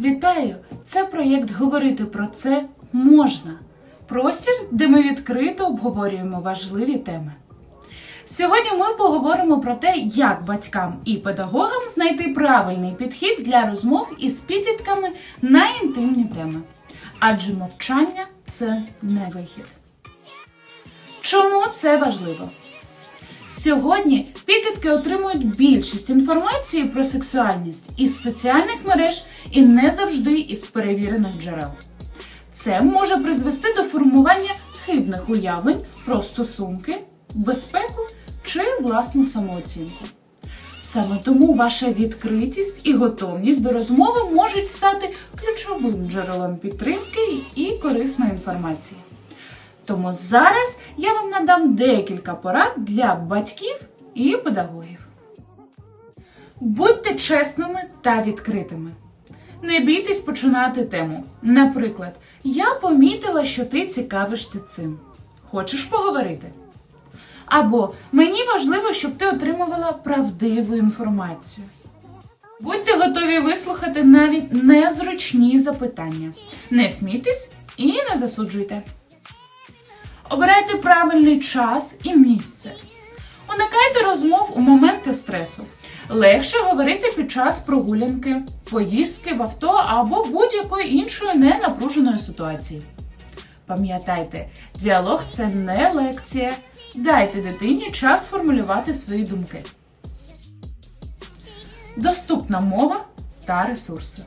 Вітаю! Це проєкт Говорити про це можна. Простір, де ми відкрито обговорюємо важливі теми. Сьогодні ми поговоримо про те, як батькам і педагогам знайти правильний підхід для розмов із підлітками на інтимні теми. Адже мовчання це не вихід. Чому це важливо? Сьогодні підлітки отримують більшість інформації про сексуальність із соціальних мереж і не завжди із перевірених джерел. Це може призвести до формування хибних уявлень про стосунки, безпеку чи власну самооцінку. Саме тому ваша відкритість і готовність до розмови можуть стати ключовим джерелом підтримки і корисної інформації. Тому зараз я вам надам декілька порад для батьків і педагогів. Будьте чесними та відкритими. Не бійтесь починати тему. Наприклад, я помітила, що ти цікавишся цим. Хочеш поговорити? Або мені важливо, щоб ти отримувала правдиву інформацію. Будьте готові вислухати навіть незручні запитання. Не смійтесь і не засуджуйте. Обирайте правильний час і місце. Уникайте розмов у моменти стресу. Легше говорити під час прогулянки, поїздки в авто або будь-якої іншої ненапруженої ситуації. Пам'ятайте, діалог це не лекція. Дайте дитині час формулювати свої думки. Доступна мова та ресурси.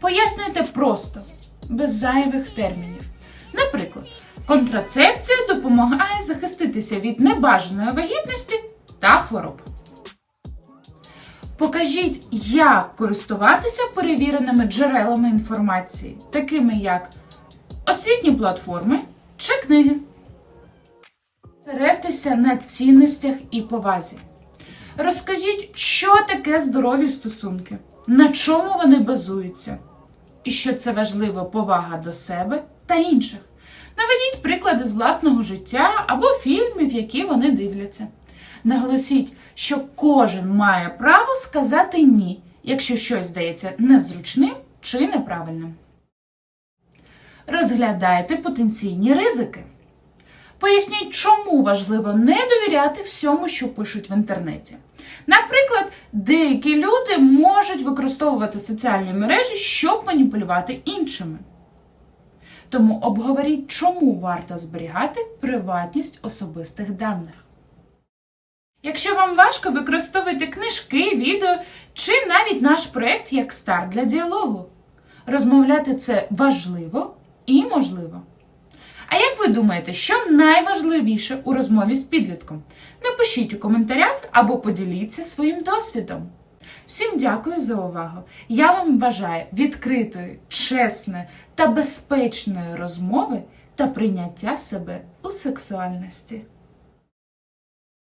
Пояснюйте просто, без зайвих термінів. Наприклад, контрацепція допомагає захиститися від небажаної вагітності та хвороб. Покажіть, як користуватися перевіреними джерелами інформації, такими як освітні платформи чи книги. Зосередьтеся на цінностях і повазі. Розкажіть, що таке здорові стосунки, на чому вони базуються, і що це важлива повага до себе та інших. Приклади з власного життя або фільмів, які вони дивляться. Наголосіть, що кожен має право сказати ні, якщо щось здається незручним чи неправильним. Розглядайте потенційні ризики. Поясніть, чому важливо не довіряти всьому, що пишуть в інтернеті. Наприклад, деякі люди можуть використовувати соціальні мережі, щоб маніпулювати іншими. Тому обговоріть, чому варто зберігати приватність особистих даних. Якщо вам важко використовуйте книжки, відео чи навіть наш проєкт як старт для діалогу. Розмовляти це важливо і можливо. А як ви думаєте, що найважливіше у розмові з підлітком? Напишіть у коментарях або поділіться своїм досвідом. Всім дякую за увагу. Я вам бажаю відкритої, чесної та безпечної розмови та прийняття себе у сексуальності.